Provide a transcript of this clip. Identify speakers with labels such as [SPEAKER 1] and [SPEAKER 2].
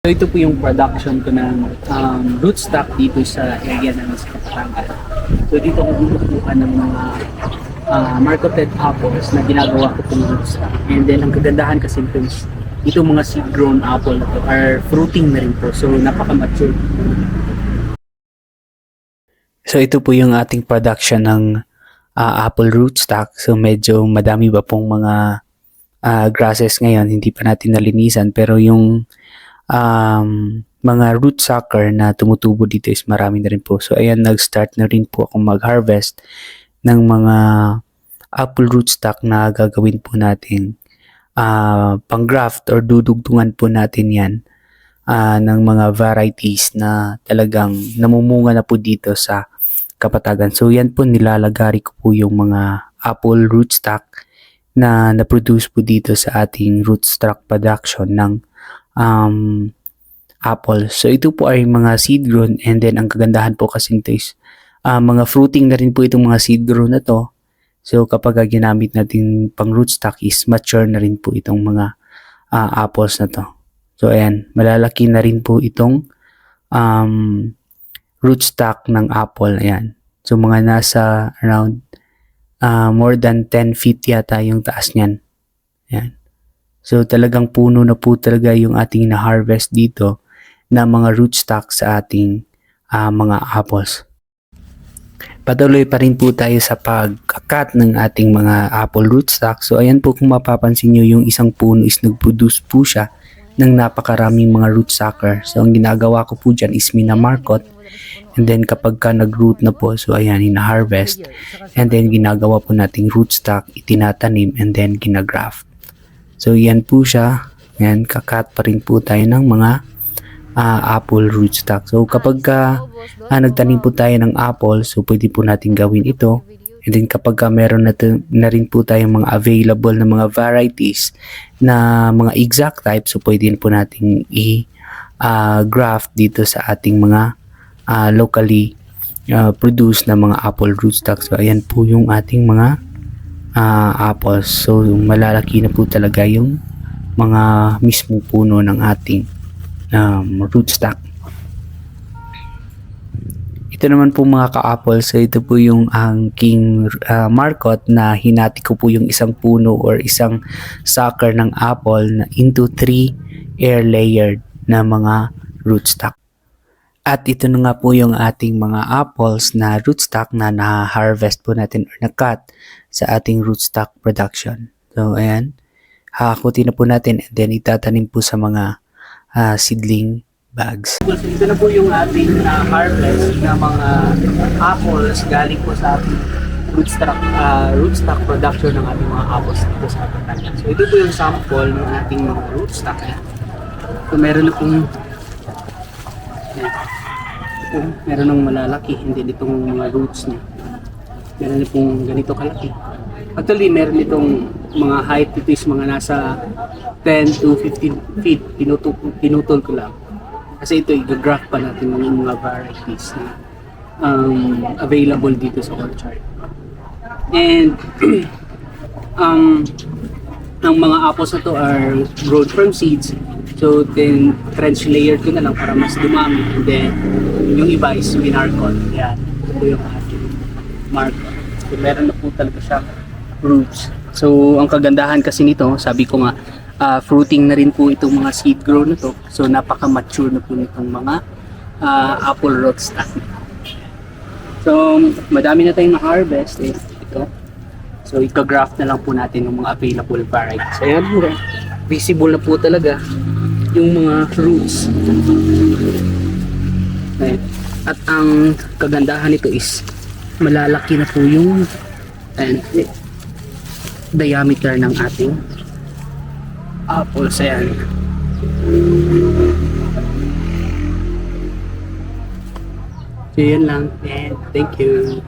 [SPEAKER 1] So ito po yung production ko ng um, rootstock dito sa area namin sa Kapatanga. So dito ko binubukan ng mga uh, marketed apples na ginagawa ko pong rootstock. And then ang kagandahan kasi ito is mga seed grown apple na are fruiting na rin po. So napaka-mature. So ito po yung ating production ng ah, apple rootstock. So medyo madami ba pong mga ah, grasses ngayon, hindi pa natin nalinisan pero yung um, mga root sucker na tumutubo dito is marami na rin po. So ayan, nag-start na rin po akong mag-harvest ng mga apple rootstock na gagawin po natin ah pang-graft or dudugtungan po natin yan ah, ng mga varieties na talagang namumunga na po dito sa kapatagan. So yan po nilalagari ko po yung mga apple rootstock na na-produce po dito sa ating rootstock production ng um, apple. So ito po ay mga seed grown and then ang kagandahan po kasi nito is ah, mga fruiting na rin po itong mga seed grown na to. So kapag ginamit natin pang rootstock is mature na rin po itong mga ah, apples na to. So ayan, malalaki na rin po itong um, rootstock ng apple. Ayan. So mga nasa around ah, more than 10 feet yata yung taas niyan. Ayan. So talagang puno na po talaga yung ating na-harvest dito na mga rootstock sa ating ah, mga apples. Patuloy pa rin po tayo sa pagkakat ng ating mga apple rootstock. So ayan po kung mapapansin nyo yung isang puno is nag-produce po siya ng napakaraming mga rootsucker. So ang ginagawa ko po dyan is minamarkot and then kapag ka nag-root na po, so ayan, hina-harvest and then ginagawa po nating rootstock, itinatanim and then ginagraft. So yan po siya. Yan, kakat pa rin po tayo ng mga ah, apple rootstock. So kapag ka ah, nagtanim po tayo ng apple, so pwede po natin gawin ito. And then kapag ka meron na, na rin po tayong mga available na mga varieties na mga exact type, so pwede po nating i-graft dito sa ating mga ah, locally ah, produced na mga apple rootstock. So ayan po yung ating mga ah, apples. So malalaki na po talaga yung mga mismong puno ng ating um, rootstock. Ito naman po mga ka-apple, so ito po yung ang king ah, marcot na hinati ko po yung isang puno or isang sucker ng apple na into three air layered na mga rootstock. At ito na nga po yung ating mga apples na rootstock na na-harvest po natin or na-cut sa ating rootstock production. So, ayan. Hakakutin na po natin and then itatanim po sa mga ah, seedling bags. Ito na po yung ating ah, harvest ng mga apples galing po sa ating rootstock, ah, rootstock production ng ating mga apples dito sa Batangas. So, ito po yung sample ng ating mga rootstock. So, meron na pong Ito, meron ng malalaki, hindi itong mga roots niya. Meron na pong ganito kalaki. Actually, meron itong mga height ito is mga nasa 10 to 15 feet. Pinutol, pinutol ko lang. Kasi ito, i-graph pa natin ng mga varieties na um, available dito sa orchard. And um, ang mga apples na to are grown from seeds. So then trench layer ko na lang para mas dumami. And then yung iba is minarcot. Yan. Ito yung ating marcot. So meron na po talaga siya roots. So ang kagandahan kasi nito, sabi ko nga, ah, fruiting na rin po itong mga seed grown na to. So napaka-mature na po nitong mga ah, apple rootstock. So madami na tayong na-harvest. Eh. Ito. So ika-graft na lang po natin yung mga available varieties. Ayan po. Visible na po talaga yung mga roots. Ayan. At ang kagandahan nito is malalaki na po yung ayan, diameter ng ating apples. Ayan. So yun lang and thank you.